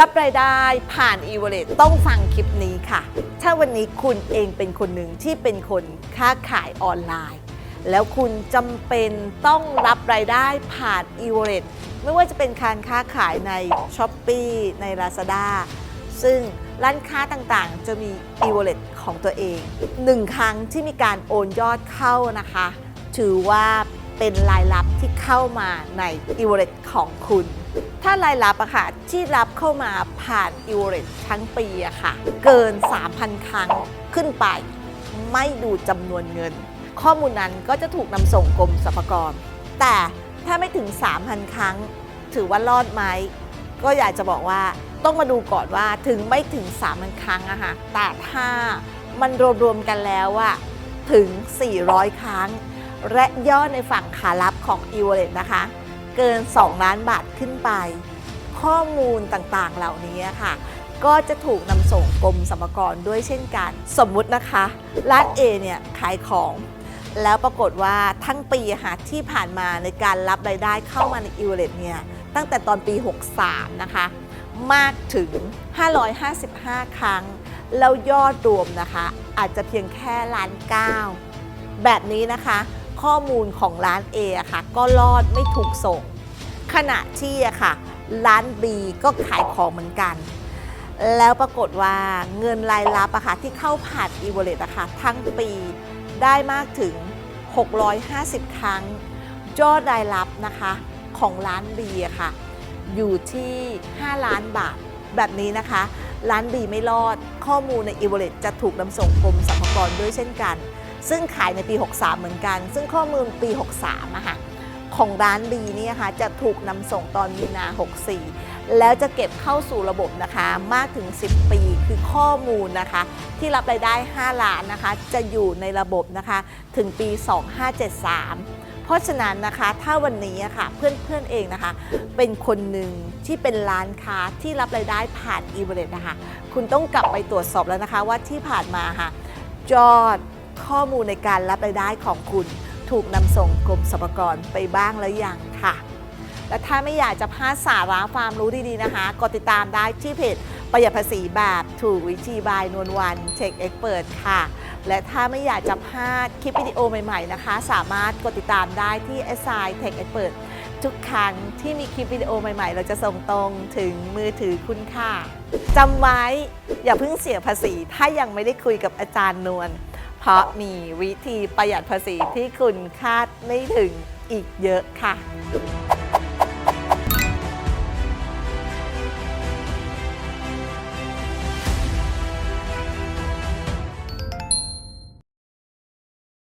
รับรายได้ผ่าน e w a l l e t ต้องฟังคลิปนี้ค่ะ ถ้าวันนี้คุณเองเป็นคนหนึ่งที่เป็นคนค้าขายออนไลน์ แล้วคุณจำเป็นต้องรับรายได้ผ่าน e w a l l e t ไม่ว่าจะเป็นการค้าขายใน s h อ p e e ใน Lazada ซึ่งร้านค้าต่างๆ จะมี e w a l l e t ของตัวเองหนึ่งครั้งที่มีการโอนยอดเข้านะคะ ถือว่าเป็นรายรับที่เข้ามาใน e w a l l e t ของคุณ ถ้ารายรับอะค่ะที่รับเข้ามาผ่าน e w a l l e t ทั้งปีอะค่ะ เกิน 3,000 ครั้งขึ้นไป ไม่ดูจำนวนเงิน ข้อมูลนั้นก็จะถูกนำส่งกรมสรรพากร แต่ถ้าไม่ถึง 3,000 ครั้ง ถือว่ารอดไหมก็อยากจะบอกว่าต้องมาดูก่อนว่าถึงไม่ถึง 3,000 ครั้งอะค่ะแต่ถ้ามันรวมๆกันแล้วอะถึง 400 ครั้ง และยอดในฝั่งขารับของ e w a l l e t นะคะ เกิน 2 ล้านบาทขึ้นไป ข้อมูลต่างๆเหล่านี้ค่ะ ก็จะถูกนำส่งกรมสรรพากรด้วยเช่นกัน สมมุตินะคะ ร้าน A เนี่ยขายของ แล้วปรากฏว่าทั้งปีอะค่ะที่ผ่านมาในการรับรายได้เข้ามาใน e w a l l e t เนี่ยตั้งแต่ตอนปี 63 นะคะ มากถึง 555 ครั้ง แล้วยอดรวมนะคะ อาจจะเพียงแค่ล้านเก้าแบบนี้นะคะ ข้อมูลของร้าน A อะค่ะ ก็รอดไม่ถูกส่ง ขณะที่อะค่ะ ร้าน B ก็ขายของเหมือนกัน แล้วปรากฏว่าเงินรายรับอะค่ะที่เข้าผ่าน e w a l l e t อะค่ะทั้งปีได้มากถึง 650 ครั้ง ยอดรายรับนะคะของร้าน B อะค่ะ อยู่ที่ 5 ล้านบาทแบบนี้นะคะ ร้าน B ไม่รอดข้อมูลใน e w a l l e t จะถูกนำส่งกรมสรรพากรด้วยเช่นกัน ซึ่งขายในปี 63 เหมือนกัน ซึ่งข้อมูลปี 63อะค่ะของร้าน B เนี่ยค่ะจะถูกนำส่งตอนมีนา 64 แล้วจะเก็บเข้าสู่ระบบนะคะมากถึง 10 ปีคือข้อมูลนะคะ ที่รับรายได้ 5 ล้านนะคะ จะอยู่ในระบบนะคะถึงปี 2573 เพราะฉะนั้นนะคะถ้าวันนี้อะค่ะเพื่อนๆเองนะคะ เป็นคนหนึ่งที่เป็นร้านค้าที่รับรายได้ผ่าน e w a l l e t นะคะ คุณต้องกลับไปตรวจสอบแล้วนะคะว่าที่ผ่านมาค่ะยอด ข้อมูลในการรับรายได้ของคุณ ถูกนำส่งกรมสรรพากรไปบ้างแล้วยังค่ะ และถ้าไม่อยากจะพลาดสาระความรู้ดีๆนะคะกดติดตามได้ที่เพจประหยัดภาษีแบบถูกวิธีบายนวลวันเทคเอ็กเปิดค่ะ และถ้าไม่อยากจะพลาดคลิปวิดีโอใหม่ๆนะคะ สามารถกดติดตามได้ที่ s i Tech Expert ทุกครั้งที่มีคลิปวิดีโอใหม่ๆ เราจะส่งตรงถึงมือถือคุณค่ะจำไว้อย่าเพิ่งเสียภาษีถ้ายังไม่ได้คุยกับอาจารย์นวล เพราะมีวิธีประหยัดภาษีที่คุณคาดไม่ถึงอีกเยอะค่ะ